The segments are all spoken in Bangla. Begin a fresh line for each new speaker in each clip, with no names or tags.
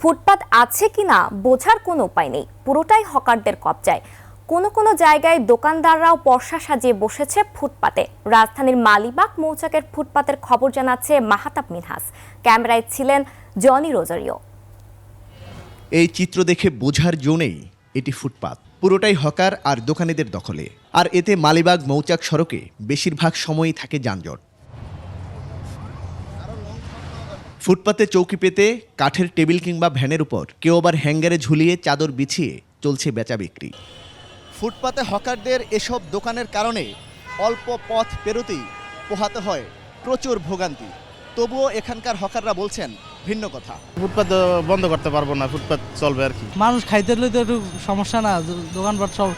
ফুটপাত আছে কিনা বোঝার কোনো উপায় নেই। পুরোটাই হকারদের কবজায়। কোনো কোনো জায়গায় দোকানদাররাও পর্ষা সাজিয়ে বসেছে ফুটপাতে। রাজধানীর মালিবাগ মৌচাকের ফুটপাতের খবর জানাচ্ছে মাহাতাব মিনহাস। ক্যামেরায় ছিলেন জনি রোজারিও।
এই চিত্র দেখে বোঝার জো এটি ফুটপাত। পুরোটাই হকার আর দোকানিদের দখলে। আর এতে মালিবাগ মৌচাক সড়কে বেশিরভাগ সময়ই থাকে যানজট। ফুটপাতে চৌকি পেতে কাঠের টেবিল কিংবা ভ্যানের উপর কেউ আবার হ্যাঙ্গারে ঝুলিয়ে চাদর বিছিয়ে চলছে বেচা বিক্রি। ফুটপাতে হকারদের এসব দোকানের কারণে অল্প পথ পেরোতেই পোহাতে হয় প্রচুর ভোগান্তি। তবুও এখানকার হকাররা বলছেন ভিন্ন কথা।
ফুটপাত বন্ধ করতে পারব না ফুটপাত চলবে আর কি।
মানুষ খাইতে হলে তো একটু সমস্যা না দোকানপাট সব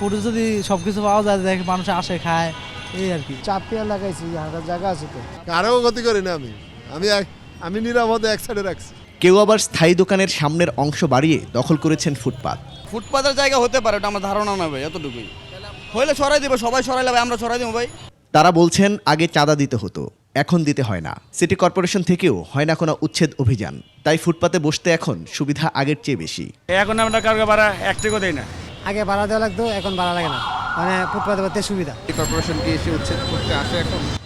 পুরো যদি সব কিছু পাওয়া যায় দেখে মানুষ আসে খায় এই আর কি।
চাপিয়া লাগাইছি হাঁটার জায়গা আছে তো।
কারও ক্ষতি করি না আমি। আমি এক- আমি নিরাপদে এক সাইডে রাখছি।
কেউ আবার স্থায়ী দোকানের সামনের অংশ বাড়িয়ে দখল করেছেন ফুটপাত।
ফুটপাতের জায়গা হতে পারে ওটা আমার ধারণা না ভাই এতটুকুই। হইলে সরাই দিব সবাই সরাইলে ভাই আমরা সরাই দেবো ভাই।
তারা বলছেন আগে চাঁদা দিতে হতো এখন দিতে হয় না। সিটি কর্পোরেশন থেকেও হয় না কোনো উচ্ছেদ অভিযান। তাই ফুটপাতে বসতে এখন সুবিধা আগের চেয়ে বেশি।
এখন আমরা কারও ভাড়া এক দেই না।
আগে ভাড়া দেওয়া লাগতো এখন ভাড়া লাগে না। মানে ফুটপাতে করতে সুবিধা।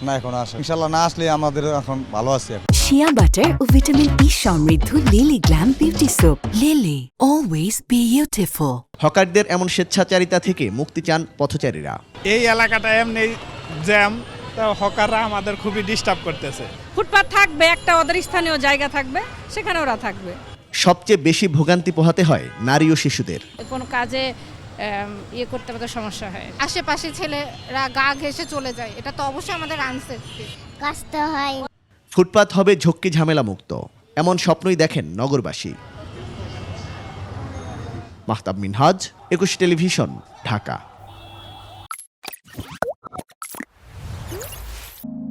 না এখন আসে। ইনশাল্লাহ না আসলে আমাদের এখন ভালো আছে
শিয়া বাটার ও ভিটামিন ই সমৃদ্ধ Lily glam beauty soap Lily always beautiful
হকারদের এমন স্বেচ্ছাচারিতা থেকে মুক্তি চান পথচারীরা।
এই এলাকাটা এমনি জ্যাম তা হকাররা আমাদের খুবই ডিস্টার্ব করতেছে।
ফুটপাত থাকবে একটা ওদের স্থানীয় জায়গা থাকবে সেখানে ওরা থাকবে।
সবচেয়ে বেশি ভোগান্তি পোহাতে হয় নারী ও শিশুদের।
কোনো কাজে ইয়ে করতে আমাদের সমস্যা হয়।
আশেপাশে ছেলেরা গা ঘেসে চলে যায় এটা তো অবশ্যই আমাদের আনসেফটি কষ্ট হয়।
ফুটপাত হবে ঝক্কি ঝামেলা মুক্ত এমন স্বপ্নই দেখেন নগরবাসী। মাহতাব মিনহাজ একুশ টেলিভিশন ঢাকা।